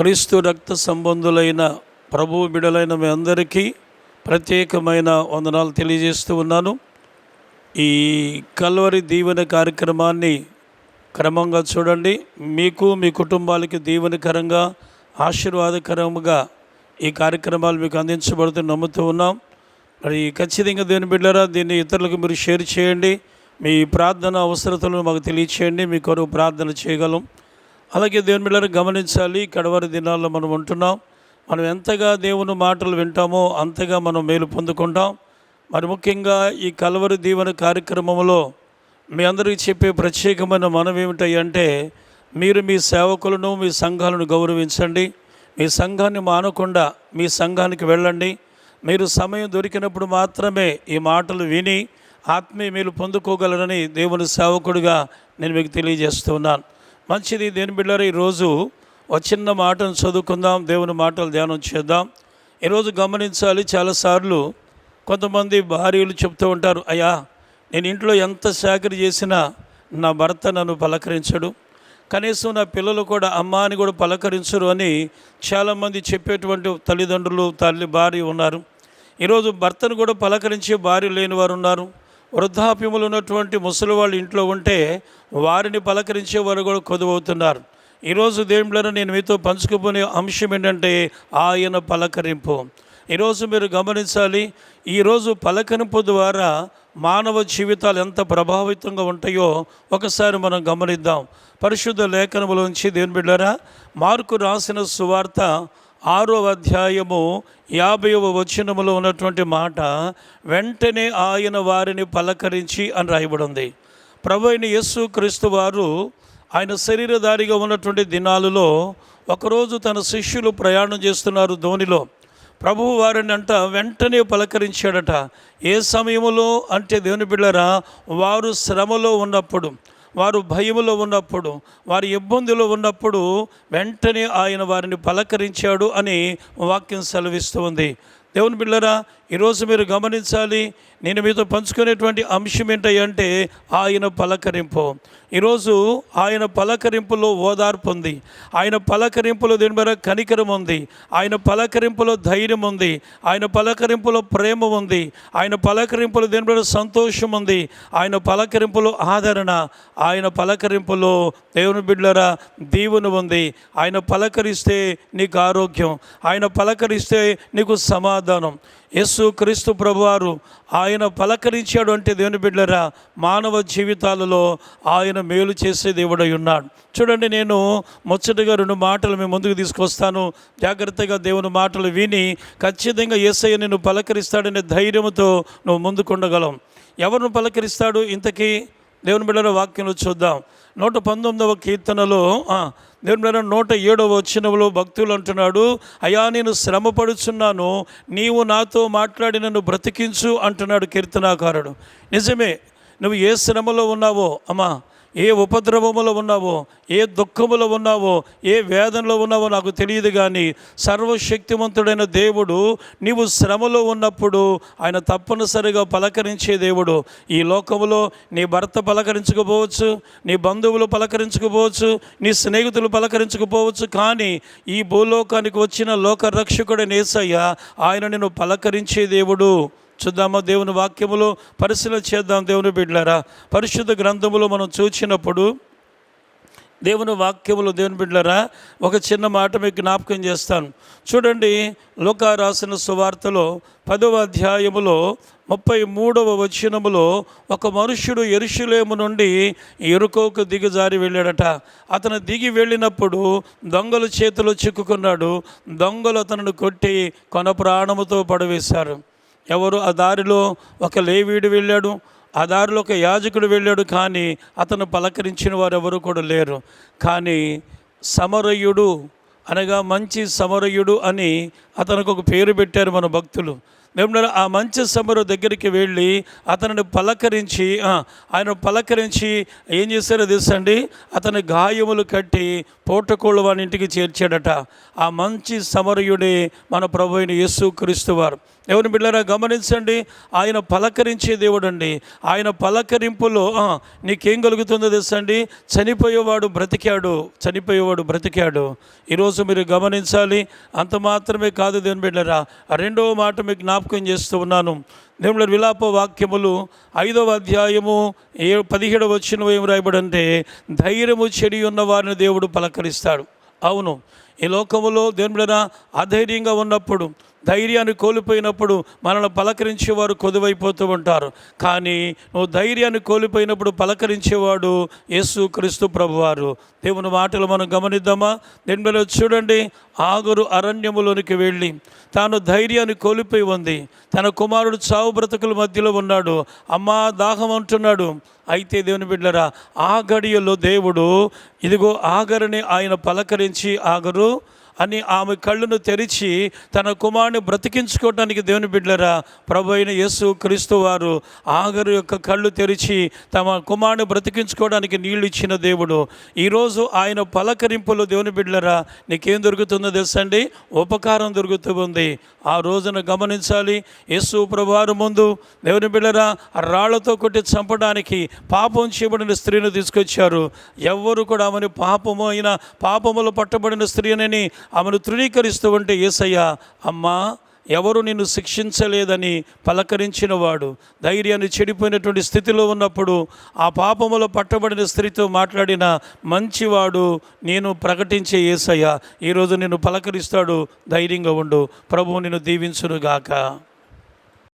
క్రీస్తు రక్త సంబంధులైన ప్రభు బిడలైన మీ అందరికీ ప్రత్యేకమైన వందనాలు తెలియజేస్తూ ఉన్నాను. ఈ కల్వరి దీవెన కార్యక్రమాన్ని క్రమంగా చూడండి. మీకు మీ కుటుంబాలకి దీవెనకరంగా ఆశీర్వాదకరంగా ఈ కార్యక్రమాలు మీకు అందించబడుతూ నమ్ముతూ ఉన్నాం. మరి ఖచ్చితంగా దీని బిడ్డరా దీన్ని ఇతరులకు మీరు షేర్ చేయండి. మీ ప్రార్థన అవసరతలను మాకు తెలియచేయండి. మీ కొరకు ప్రార్థన చేయగలం. అలాగే దేవుని బిడ్డలను గమనించాలి కడవరి దినాల్లో మనం ఉంటున్నాం. మనం ఎంతగా దేవుని మాటలు వింటామో అంతగా మనం మేలు పొందుకుంటాం. మరి ముఖ్యంగా ఈ కలవరి దీవెన కార్యక్రమంలో మీ అందరికీ చెప్పే ప్రత్యేకమైన మనం ఏమిటంటే మీరు మీ సేవకులను మీ సంఘాలను గౌరవించండి. మీ సంఘాన్ని మానకుండా మీ సంఘానికి వెళ్ళండి. మీరు సమయం దొరికినప్పుడు మాత్రమే ఈ మాటలు విని ఆత్మీయ మీరు పొందుకోగలరని దేవుని సేవకుడిగా నేను మీకు తెలియజేస్తున్నాను. మంచిది. దేని బిడ్డారు ఈరోజు ఒక చిన్న మాటను చదువుకుందాం. దేవుని మాటలు ధ్యానం చేద్దాం. ఈరోజు గమనించాలి చాలాసార్లు కొంతమంది భార్యలు చెప్తూ ఉంటారు అయ్యా నేను ఇంట్లో ఎంత చాకరీ చేసినా నా భర్త నన్ను పలకరించడు. కనీసం నా పిల్లలు కూడా అమ్మ అని కూడా పలకరించరు అని చాలామంది చెప్పేటువంటి తల్లిదండ్రులు తల్లి భార్య ఉన్నారు. ఈరోజు భర్తను కూడా పలకరించే భార్య లేని వారు ఉన్నారు. వృద్ధాప్యములు ఉన్నటువంటి ముసలి వాళ్ళు ఇంట్లో ఉంటే వారిని పలకరించే వారు కూడా కొదువవుతున్నారు. ఈరోజు దేవుళ్ళను నేను మీతో పంచుకుపోయే అంశం ఏంటంటే ఆయన పలకరింపు. ఈరోజు మీరు గమనించాలి ఈరోజు పలకరింపు ద్వారా మానవ జీవితాలు ఎంత ప్రభావితంగా ఉంటాయో ఒకసారి మనం గమనిద్దాం. పరిశుద్ధ లేఖనములోంచి దేని బిడ్డారా మార్కు రాసిన సువార్త ఆరో అధ్యాయము యాభైవ వచనములో ఉన్నటువంటి మాట వెంటనే ఆయన వారిని పలకరించి అని రాయబడి ఉంది ప్రభు అయిన యేసు క్రీస్తు వారు ఆయన శరీరధారిగా ఉన్నటువంటి దినాలలో ఒకరోజు తన శిష్యులు ప్రయాణం చేస్తున్నారు ధోనిలో. ప్రభువు వారిని అంట వెంటనే పలకరించాడట. ఏ సమయంలో అంటే దేవుని బిళ్ళరా వారు శ్రమలో ఉన్నప్పుడు. వారు భయములో ఉన్నప్పుడు వారి ఇబ్బందులు ఉన్నప్పుడు వెంటనే ఆయన వారిని పలకరించాడు అని వాక్యం సెలవిస్తూ ఉంది. దేవుని బిళ్ళరా ఈరోజు మీరు గమనించాలి నేను మీతో పంచుకునేటువంటి అంశం ఏంటంటే ఆయన పలకరింపు. ఈరోజు ఆయన పలకరింపులో ఓదార్పు ఉంది ఆయన పలకరింపులో దీని మీద కనికరం ఉంది ఆయన పలకరింపులో ధైర్యం ఉంది ఆయన పలకరింపులో ప్రేమ ఉంది ఆయన పలకరింపులో దీని మీద సంతోషం ఉంది ఆయన పలకరింపులో ఆదరణ. ఆయన పలకరింపులో దేవుని బిడ్డరా దీవుని ఉంది ఆయన పలకరిస్తే నీకు ఆరోగ్యం. ఆయన పలకరిస్తే నీకు సమాధానం. యేసు క్రీస్తు ప్రభువారు ఆయన పలకరించాడు అంటే దేవుని బిడ్డరా మానవ జీవితాలలో ఆయన మేలు చేసే దేవుడై ఉన్నాడు. చూడండి నేను ముచ్చటగా రెండు మాటలు మేము ముందుకు తీసుకొస్తాను. జాగ్రత్తగా దేవుని మాటలు విని ఖచ్చితంగా ఏసయ్య నిన్ను పలకరిస్తాడనే ధైర్యంతో నువ్వు ముందుకుండగలం ఎవరిని పలకరిస్తాడు ఇంతకీ? దేవుని బిడ్డల వాక్యంలో చూద్దాం. నూట పంతొమ్మిదవ కీర్తనలో దేవుని బిడ్డ నూట ఏడవ వచ్చినలో భక్తులు అంటున్నాడు అయా నేను శ్రమపడుచున్నాను నీవు నాతో మాట్లాడి నన్ను బ్రతికించు అంటున్నాడు కీర్తనాకారుడు. నిజమే నువ్వు ఏ శ్రమలో ఉన్నావో అమ్మా ఏ ఉపద్రవములో ఉన్నావో ఏ దుఃఖములో ఉన్నావో ఏ వేదనలో ఉన్నావో నాకు తెలియదు కానీ సర్వశక్తివంతుడైన దేవుడు నీవు శ్రమలో ఉన్నప్పుడు ఆయన తప్పనిసరిగా పలకరించే దేవుడు. ఈ లోకములో నీ భర్త పలకరించకపోవచ్చు నీ బంధువులు పలకరించకపోవచ్చు నీ స్నేహితులు పలకరించకపోవచ్చు కానీ ఈ భూలోకానికి వచ్చిన లోక నేసయ్య ఆయన నిన్ను పలకరించే దేవుడు. చూద్దామా దేవుని వాక్యములో? పరిశీలన చేద్దాం దేవుని బిడ్డలారా. పరిశుద్ధ గ్రంథములో మనం చూచినప్పుడు దేవుని వాక్యములు దేవుని బిడ్డలారా ఒక చిన్న మాట మీకు జ్ఞాపకం చేస్తాను. చూడండి లోకా రాసిన సువార్తలో పదవ అధ్యాయములో ముప్పై మూడవ వచనములో ఒక మనుష్యుడు ఎరుషులేము నుండి ఎరుకోకు దిగజారి వెళ్ళాడట. అతను దిగి వెళ్ళినప్పుడు దొంగల చేతిలో చిక్కుకున్నాడు. దొంగలు అతను కొట్టి కొన ప్రాణముతో పడవేశారు. ఎవరు ఆ దారిలో ఒక లేవీడు వెళ్ళాడు ఆ దారిలో ఒక యాజకుడు వెళ్ళాడు కానీ అతను పలకరించిన వారు ఎవరు కూడా లేరు. కానీ సమరయుడు అనగా మంచి సమరయుడు అని అతనికి ఒక పేరు పెట్టారు మన భక్తులు. మేము ఆ మంచి సమరు దగ్గరికి వెళ్ళి అతనిని పలకరించి ఆయన పలకరించి ఏం చేశారో తెలుసండి అతని గాయములు కట్టి పోటకోళ్ళు వాని ఇంటికి చేర్చాడట. ఆ మంచి సమరయుడే మన ప్రభు అయిన యేసు క్రీస్తు ఎవరిని బిడ్డారా గమనించండి ఆయన పలకరించే దేవుడు అండి ఆయన పలకరింపులో నీకేం కలుగుతుందో తెలుసండి? చనిపోయేవాడు బ్రతికాడు చనిపోయేవాడు బ్రతికాడు. ఈరోజు మీరు గమనించాలి అంత మాత్రమే కాదు దేవుని బిడ్డరా రెండవ మాట మీకు జ్ఞాపకం చేస్తూ ఉన్నాను. దేవుడు విలాప వాక్యములు ఐదవ అధ్యాయము ఏ పదిహేడవ వచ్చిన ఏం రాయబడంటే ధైర్యము చెడి ఉన్న వారిని దేవుడు పలకరిస్తాడు. అవును ఈ లోకములో దేవుడిన అధైర్యంగా ఉన్నప్పుడు ధైర్యాన్ని కోల్పోయినప్పుడు మనల్ని పలకరించేవారు కొదువైపోతూ ఉంటారు. కానీ నువ్వు ధైర్యాన్ని కోల్పోయినప్పుడు పలకరించేవాడు యేసు క్రీస్తు ప్రభువారు. దేవుని మాటలు మనం గమనిద్దామా? దేవుడిలో చూడండి ఆగురు అరణ్యములోనికి వెళ్ళి తాను ధైర్యాన్ని కోల్పోయి ఉంది. తన కుమారుడు చావు బ్రతుకుల మధ్యలో ఉన్నాడు. అమ్మా దాహం అంటున్నాడు. అయితే దేవుని బిడ్డరా ఆ గడియలో దేవుడు ఇదిగో ఆగరిని ఆయన పలకరించి ఆగరు అని ఆమె కళ్ళను తెరిచి తన కుమారుని బ్రతికించుకోవడానికి దేవుని బిడ్డరా ప్రభు అయిన యేసు క్రీస్తు వారు ఆగరు యొక్క కళ్ళు తెరిచి తమ కుమారుని బ్రతికించుకోవడానికి నీళ్ళు ఇచ్చిన దేవుడు. ఈరోజు ఆయన పలకరింపులు దేవుని బిడ్డరా నీకేం దొరుకుతుందో తెలుసండి? ఉపకారం దొరుకుతూ ఉంది. ఆ రోజున గమనించాలి యేసు ప్రభువారు ముందు దేవుని బిడ్డరా రాళ్ళతో కొట్టి చంపడానికి పాపం చేయబడిన స్త్రీని తీసుకొచ్చారు. ఎవ్వరు కూడా ఆమెను పాపము అయిన పాపములు పట్టబడిన స్త్రీనని ఆమెను తృణీకరిస్తూ ఉంటే ఏసయ్య అమ్మా ఎవరు నిన్ను శిక్షించలేదని పలకరించిన వాడు ధైర్యాన్ని చెడిపోయినటువంటి స్థితిలో ఉన్నప్పుడు ఆ పాపములో పట్టబడిన స్త్రీతో మాట్లాడిన మంచివాడు నేను ప్రకటించే ఏసయ్య ఈరోజు నిన్ను పలకరిస్తాడు ధైర్యంగా ఉండు ప్రభువు నిన్ను దీవించునుగాక.